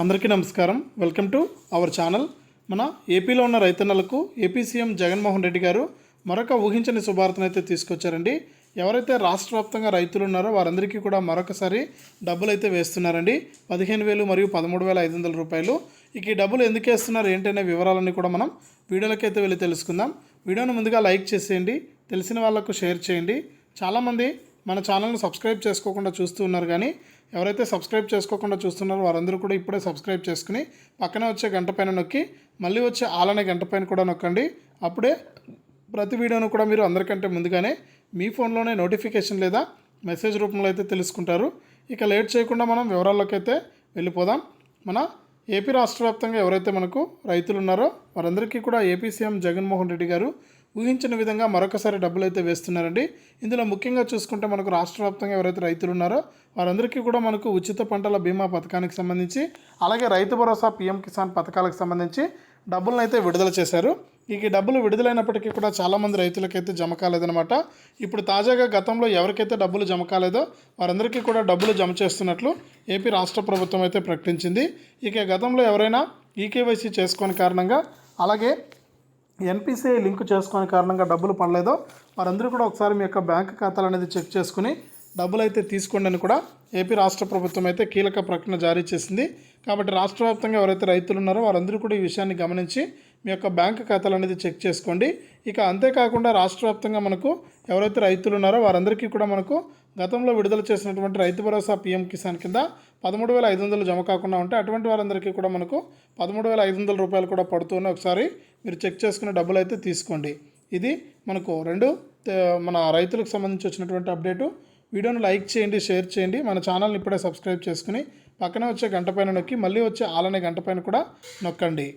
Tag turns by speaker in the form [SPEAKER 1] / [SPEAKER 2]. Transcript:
[SPEAKER 1] అందరికీ నమస్కారం. Welcome to our channel. మన ఏపీలో ఉన్న రైతన్నలకు ఏపీ సీఎం జగన్మోహన్ రెడ్డి గారు మరొక ఊహించని శుభార్తను అయితే తీసుకొచ్చారండి. ఎవరైతే రాష్ట్ర వ్యాప్తంగా రైతులు ఉన్నారో వారందరికీ కూడా మరొకసారి డబ్బులు అయితే వేస్తున్నారండి. పదిహేను వేలు మరియు పదమూడు వేల ఐదు వందల రూపాయలు. ఇక ఈ డబ్బులు ఎందుకు వేస్తున్నారు? ఏంటనే వివరాలన్నీ కూడా మనం వీడియోలకైతే వెళ్ళి తెలుసుకుందాం. వీడియోను ముందుగా లైక్ చేసేయండి. తెలిసిన వాళ్ళకు షేర్ చేయండి. చాలామంది మన ఛానల్ని సబ్స్క్రైబ్ చేసుకోకుండా చూస్తూ ఉన్నారు కానీ ఎవరైతే సబ్స్క్రైబ్ చేసుకోకుండా చూస్తున్నారో వారందరూ కూడా ఇప్పుడే సబ్స్క్రైబ్ చేసుకుని పక్కనే వచ్చే గంట పైన నొక్కి మళ్ళీ వచ్చే ఆలనే గంట పైన కూడా నొక్కండి. అప్పుడే ప్రతి వీడియోను కూడా మీరు అందరికంటే ముందుగానే మీ ఫోన్లోనే నోటిఫికేషన్ లేదా మెసేజ్ రూపంలో అయితే తెలుసుకుంటారు. ఇక లేట్ చేయకుండా మనం వివరాల్లోకి అయితే వెళ్ళిపోదాం. మన ఏపీ రాష్ట్ర వ్యాప్తంగా ఎవరైతే మనకు రైతులు ఉన్నారో వారందరికీ కూడా ఏపీ సీఎం జగన్మోహన్ రెడ్డి గారు ఊహించిన విధంగా మరొకసారి డబ్బులు అయితే వేస్తున్నారండి. ఇందులో ముఖ్యంగా చూసుకుంటే మనకు రాష్ట్ర వ్యాప్తంగా ఎవరైతే రైతులు ఉన్నారో వారందరికీ కూడా మనకు ఉచిత పంటల బీమా పథకానికి సంబంధించి అలాగే రైతు భరోసా పీఎం కిసాన్ పథకాలకు సంబంధించి డబ్బులను అయితే విడుదల చేశారు. ఇక ఈ డబ్బులు విడుదలైనప్పటికీ కూడా చాలామంది రైతులకైతే జమ కాలేదనమాట ఇప్పుడు తాజాగా గతంలో ఎవరికైతే డబ్బులు జమ కాలేదో వారందరికీ కూడా డబ్బులు జమ చేస్తున్నట్లు ఏపీ రాష్ట్ర ప్రభుత్వం అయితే ప్రకటించింది. ఇక గతంలో ఎవరైనా ఈకేవైసీ చేసుకోని కారణంగా అలాగే ఎన్పిసిఐ లింక్ చేసుకునే కారణంగా డబ్బులు పడలేదో వారందరూ కూడా ఒకసారి మీ యొక్క బ్యాంక్ ఖాతాలు అనేది చెక్ చేసుకుని డబ్బులు అయితే తీసుకోండి అని కూడా ఏపీ రాష్ట్ర ప్రభుత్వం అయితే కీలక ప్రకటన జారీ చేసింది. కాబట్టి రాష్ట్ర వ్యాప్తంగా ఎవరైతే రైతులు ఉన్నారో వారందరూ కూడా ఈ విషయాన్ని గమనించి మీ యొక్క బ్యాంక్ ఖాతాలు అనేది చెక్ చేసుకోండి. ఇక అంతేకాకుండా రాష్ట్ర వ్యాప్తంగా మనకు ఎవరైతే రైతులు ఉన్నారో వారందరికీ కూడా మనకు గతంలో విడుదల చేసినటువంటి రైతు భరోసా పీఎం కిసాన్ కింద పదమూడు వేల ఐదు వందలు జమ కాకుండా ఉంటే అటువంటి వారందరికీ కూడా మనకు పదమూడు వేల ఐదు వందల రూపాయలు కూడా పడుతూనే ఒకసారి మీరు చెక్ చేసుకునే డబ్బులు అయితే తీసుకోండి. ఇది మనకు రెండు మన రైతులకు సంబంధించి వచ్చినటువంటి అప్డేటు. వీడియోను లైక్ చేయండి షేర్ చేయండి. మన ఛానల్ని ఇప్పుడే సబ్స్క్రైబ్ చేసుకుని పక్కనే వచ్చే గంట పైన నొక్కి మళ్ళీ వచ్చే ఆలనే గంట పైన కూడా నొక్కండి.